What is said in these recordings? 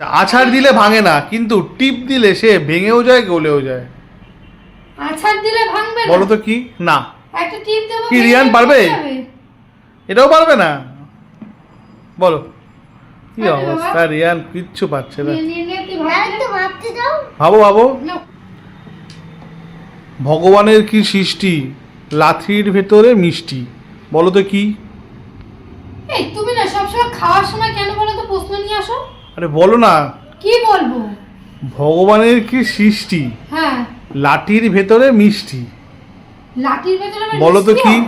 আচ্ছা, আছাড় দিলে ভাঙে না কিন্তু টিপ দিলে সে ভেঙেও যায় গলেও যায়। আছাড় দিলে ভাঙবে না? বলো তো কি? না। একটা টিপ দেবো কি, রিয়ান পারবে? এটাও পারবে না? বলো। কি অবস্থা রিয়ান? কিচ্ছু পাচ্ছে না। দাও। ভাবো ভাবো। ভগবানের কি সৃষ্টি? লাথির ভেতরে মিষ্টি। বলো তো কি? এই তুমি না সবসময় খাওয়ার সময় কেন বলো তো প্রশ্ন নিয়ে আসো? আরে বলো না। কি বলব? ভগবানের কি সৃষ্টি? হ্যাঁ। লাঠির ভেতরে মিষ্টি। লাঠির ভেতরে বলো তো কি?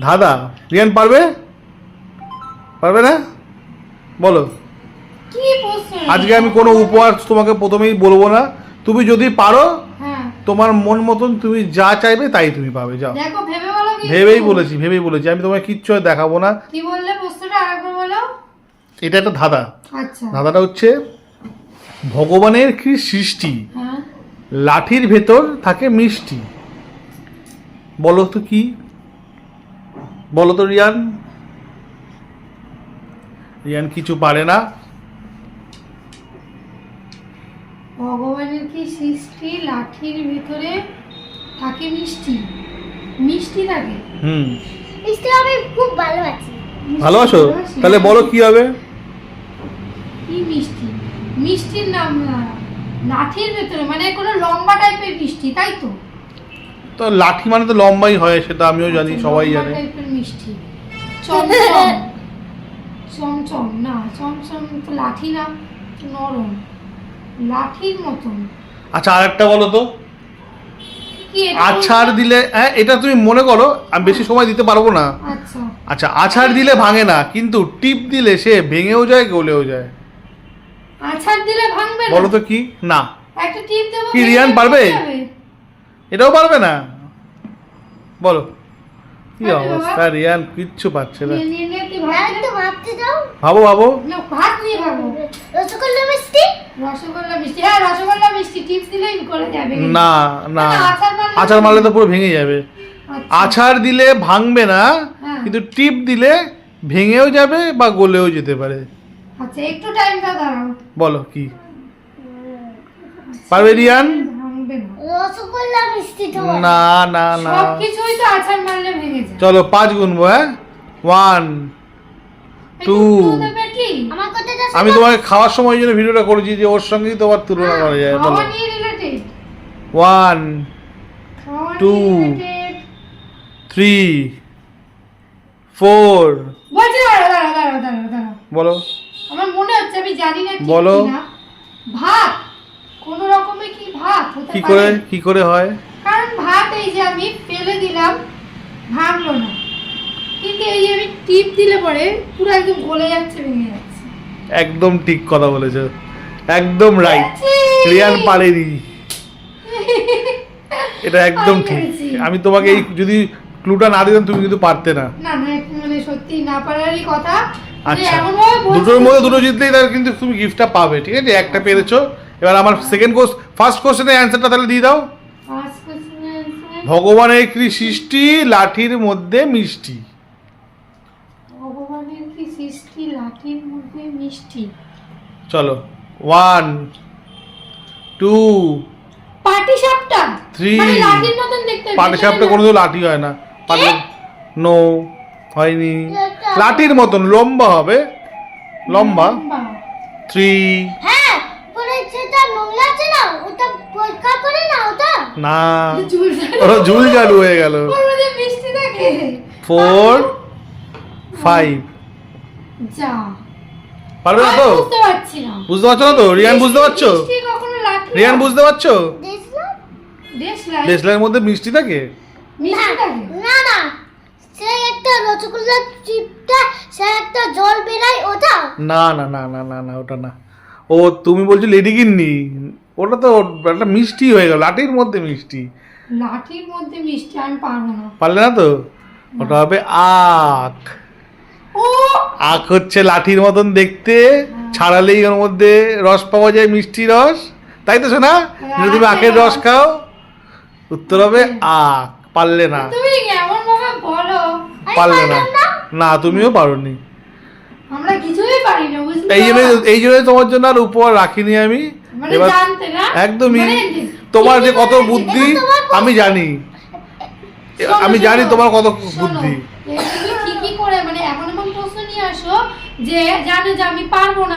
দাদা রিয়ান পারবে? পারবে না? বলো। আজকে আমি কোনো উপহার তোমাকে প্রথমেই বলব না। তুমি যদি পারো হ্যাঁ। তোমার মন মতন তুমি যা চাইবে তাই তুমি পাবে যাও। দেখো ভেবে বলো ভেবেই বলেছি ভেবেই বলেছি। আমি তোমায় কিচ্ছু দেখাবো না। কি বললে? প্রশ্নটা আরেকবার বলো। এটা একটা ধাঁধা। আচ্ছা। ধাঁধাটা হচ্ছে ভগবানের কি সৃষ্টি? হ্যাঁ। লাঠির ভেতর থাকে মিষ্টি। বলো তো কি? বলো তো রিয়ান। রিয়ান কিছু পারে না। ভগবানের কি সৃষ্টি? লাঠির ভিতরে থাকে মিষ্টি। মিষ্টি থাকে হুম। মিষ্টি আমি খুব ভালোবাসো ভালোবাসি। তাহলে বলো কি হবে? কি মিষ্টি? মিষ্টির নাম লাঠির ভেতরে মানে কোনো লম্বা টাইপের মিষ্টি তাই তো? তো লাঠি মানে তো লম্বাই হয় সেটা আমিও জানি আচ্ছা, সবাই জানে। টাইপের মিষ্টি। চমচম। চমচম না চমচম তো লাঠি না নরম। লাঠির মতন। আচ্ছা আরেকটা বলো তো। আছাড় দিলে হ্যাঁ এটা তুমি মনে করো আমি বেশি সময় দিতে পারব না। আচ্ছা। আচ্ছা আছাড় দিলে ভাঙে না কিন্তু টিপ দিলে সে ভেঙেও যায় গলেও যায়। আছাড় দিলে ভাঙবে না। বলো তো কি? না। একটা টিপ দেবো কি, রিয়ান পারবে? এটাও পারবে না? বলো। কি অবস্থা রিয়ান? কিচ্ছু পাচ্ছে না। দাও। ভাবো ভাবো। না ভাত নিয়ে ভাবো। রসগোল্লা মিষ্টি? রসগোল্লা মিষ্টি। হ্যাঁ রসগোল্লা মিষ্টি। টিপস দিলেই করে যাবে। না না। আছাড় মারলে- তো পুরো ভেঙে যাবে। আচ্ছা। আছাড় দিলে ভাঙবে না হ্যাঁ। কিন্তু টিপ দিলে ভেঙেও যাবে বা গলেও যেতে পারে। আচ্ছা একটু টাইমটা দাঁড়াও। বলো কি? পারবে রিয়ান না। রসগোল্লা মিষ্টি তো। না না না। সব কিছুই তো আছাড় মারলে ভেঙে যায়। চলো পাঁচ গুনবো হ্যাঁ? One two. আমি তোমাকে খাওয়ার সময় জন্য ভিডিওটা করেছি যে ওর সঙ্গেই তোমার তুলনা করা যায় বলো। One related। থ্রি ফোর বলো। আমার মনে হচ্ছে আমি জানি না বলো। ভাত কোন রকমের কি ভাত? হতে কি করে কি করে হয়? কারণ ভাত এই যে আমি ফেলে দিলাম ভাঙলো না। কিন্তু এই যে আমি টিপ দিলে পরে পুরো একদম গলে যাচ্ছে ভেঙে যাচ্ছে। একদম ঠিক কথা বলেছ। একদম রাইট! রিয়ান পারেনি এটা একদম ঠিক। আমি তোমাকে এই যদি ক্লুটা না দিতাম তুমি কিন্তু পারতে না। না না মানে সত্যি না পারারই কথা। মানে আচ্ছা। দুটোর মধ্যে দুটো জিতলেই তাহলে কিন্তু তুমি গিফটটা পাবে ঠিক আছে? একটা পেরেছ। এবার আমার সেকেন্ড কোর্স ফার্স্ট কোশ্চেনের অ্যান্সারটা তাহলে দিয়ে দাও। ভগবানের কি সৃষ্টি লাঠির মধ্যে মিষ্টি। ভগবানের কি সৃষ্টি লাঠির মধ্যে মিষ্টি। চলো। ওয়ান টু পাটি সাপটা থ্রি পাটি সাপটা কোনো লাঠি হয় না। পাটি নো হয়নি। লাঠির মতন লম্বা হবে। লম্বা। থ্রি। হ্যাঁ না ওটা পরিষ্কার করে না ওটা না ঝুল ওরা ঝুল চালু হয়ে গেল। মধ্যে মিষ্টি থাকে ফোর ফাইভ। পারবে না তো? বুঝতে পারছি না। তো? রিয়ান বুঝতে পারছ? রিয়ান বুঝতে পারছ? দেশলাই? মধ্যে মিষ্টি থাকে? মিষ্টি থাকে? সে একটা রসগোল্লা চিপটা সে একটা জল বেরায় ওটা? না না না না না না ওটা না। ও তুমি বলছো লেডি গিন্নি? ওটা তো একটা মিষ্টি হয়ে গেল লাঠির মধ্যে মিষ্টি। লাঠির মধ্যে মিষ্টি আমি পারব না। পারলে না তো? ওটা হবে আখ। ও! আখ হচ্ছে লাঠির মতন দেখতে ছাড়ালেই ওর মধ্যে রস পাওয়া যায় মিষ্টি রস। তাই তো শোনা যদি তুমি আখের রস খাও উত্তর হবে আখ পারলে না। তুমি এমন ভাবে বলো। পারলে না। না। তুমিও পারোনি। আমরা কিছুই পারি না বুঝলি এই জন্য এই জন্য তোমার জন্য আর উপহার রাখিনি আমি। মানে এবার একদমই মানে তোমার যে কত বুদ্ধি আমি জানি। আমি জানি তোমার কত বুদ্ধি। কি কি করে মানে এমন এমন প্রশ্ন নিয়ে আসো যে জানো যে আমি পারব না।